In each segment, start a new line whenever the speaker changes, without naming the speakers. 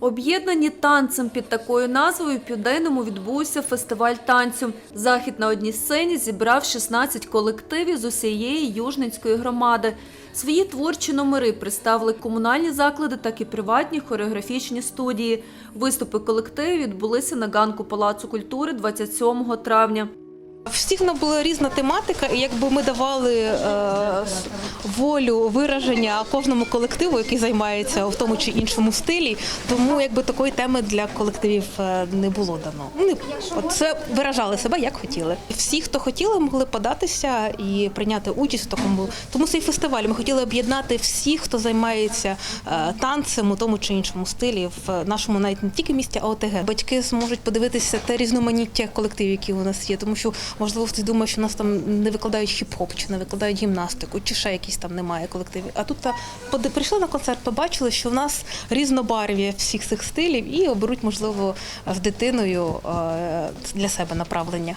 Об'єднані танцем під такою назвою в Південному відбувся фестиваль танцю. Захід на одній сцені зібрав 16 колективів з усієї Южненської громади. Свої творчі номери представили комунальні заклади, так і приватні хореографічні студії. Виступи колективів відбулися на ганку Палацу культури 27 травня.
Всіх в нас була різна тематика, і якби ми давали е, волю вираження кожному колективу, який займається в тому чи іншому стилі. Тому якби такої теми для колективів е, не було дано. Вони це виражали себе як хотіли. Всі, хто хотіли, могли податися і прийняти участь в такому. Тому цей фестиваль ми хотіли об'єднати всіх, хто займається е, танцем у тому чи іншому стилі в нашому навіть не тільки місті, а ОТГ. Батьки зможуть подивитися те різноманіття колективів, які у нас є, тому що можливо ти думає, що нас там не викладають хіп-хоп, чи не викладають гімнастику, чи ще якісь там немає колективів. А тут та прийшли на концерт, побачили, що в нас різнобарв'я всіх цих стилів і оберуть, можливо, з дитиною для себе направлення.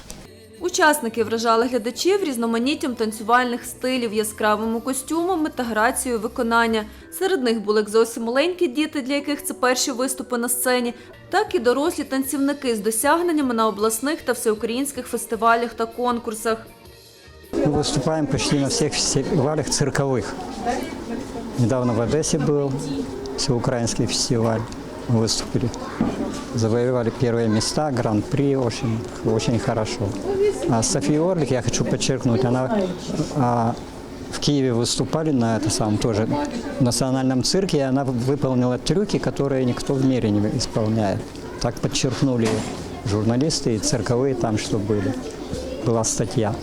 Учасники вражали глядачів різноманіттям танцювальних стилів, яскравими костюмами та грацією виконання. Серед них були як зовсім маленькі діти, для яких це перші виступи на сцені, так і дорослі танцівники з досягненнями на обласних та всеукраїнських фестивалях та конкурсах.
Мы выступаем почти на всех фестивалях цирковых. Недавно в Одессе был всеукраинский фестиваль. Мы выступили. Завоевали первые места, гран-при, очень, очень хорошо. А София Орлик, я хочу подчеркнуть, она а, в Киеве выступали на это самом тоже национальном цирке, и она выполнила трюки, которые никто в мире не исполняет. Так подчеркнули журналисты и цирковые там, что были. Была статья.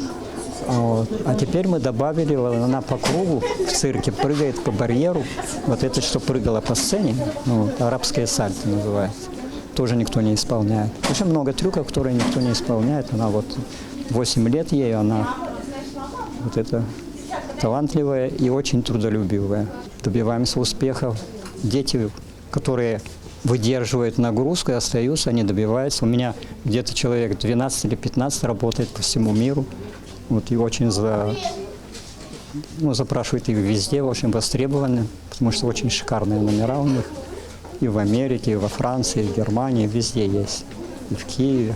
Вот. А теперь мы добавили, она по кругу в цирке прыгает по барьеру. Вот это, что прыгала по сцене, ну, вот, арабское сальто называется. Тоже никто не исполняет. Очень много трюков, которые никто не исполняет. Она вот 8 лет ей, она вот это талантливая и очень трудолюбивая. Добиваемся успехов. Дети, которые выдерживают нагрузку и остаются, они добиваются. У меня где-то человек 12 или 15 работает по всему миру. Вот, и очень за, ну, запрашивают их везде, очень востребованы, потому что очень шикарные номера у них. И в Америке, и во Франции, и в Германии, везде есть. И в Киеве.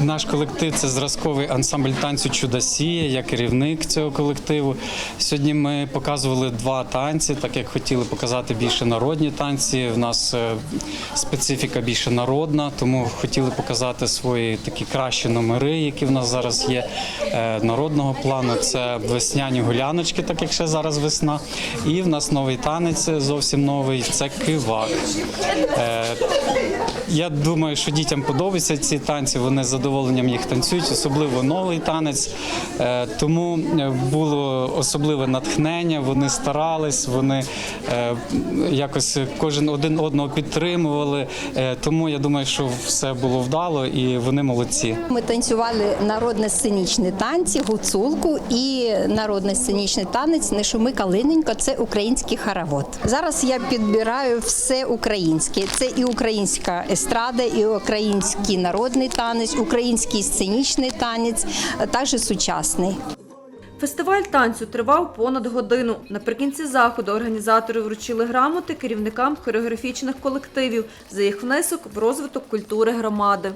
Наш колектив це зразковий ансамбль танцю Чудосія. Я керівник цього колективу. Сьогодні ми показували два танці, так як хотіли показати більше народні танці. В нас е, специфіка більше народна, тому хотіли показати свої такі кращі номери, які в нас зараз є е, народного плану. Це весняні гуляночки, так як ще зараз весна. І в нас новий танець зовсім новий. Це кивак. Е, я думаю, що дітям подобаються ці танці. Вони з задоволенням їх танцюють, особливо новий танець. Е, Тому е, було особливе натхнення. Вони старались, вони е, якось кожен один одного підтримували. Тому я думаю, що все було вдало і вони молодці.
Ми танцювали народно-сценічні танці, гуцулку і народно-сценічний танець «Не шуми калиненько» – це український хоровод. Зараз я підбираю все українське. Це і українська естрада, і український народний танець, український сценічний танець, також сучасний.
Фестиваль танцю тривав понад годину. Наприкінці заходу організатори вручили грамоти керівникам хореографічних колективів за їх внесок в розвиток культури громади.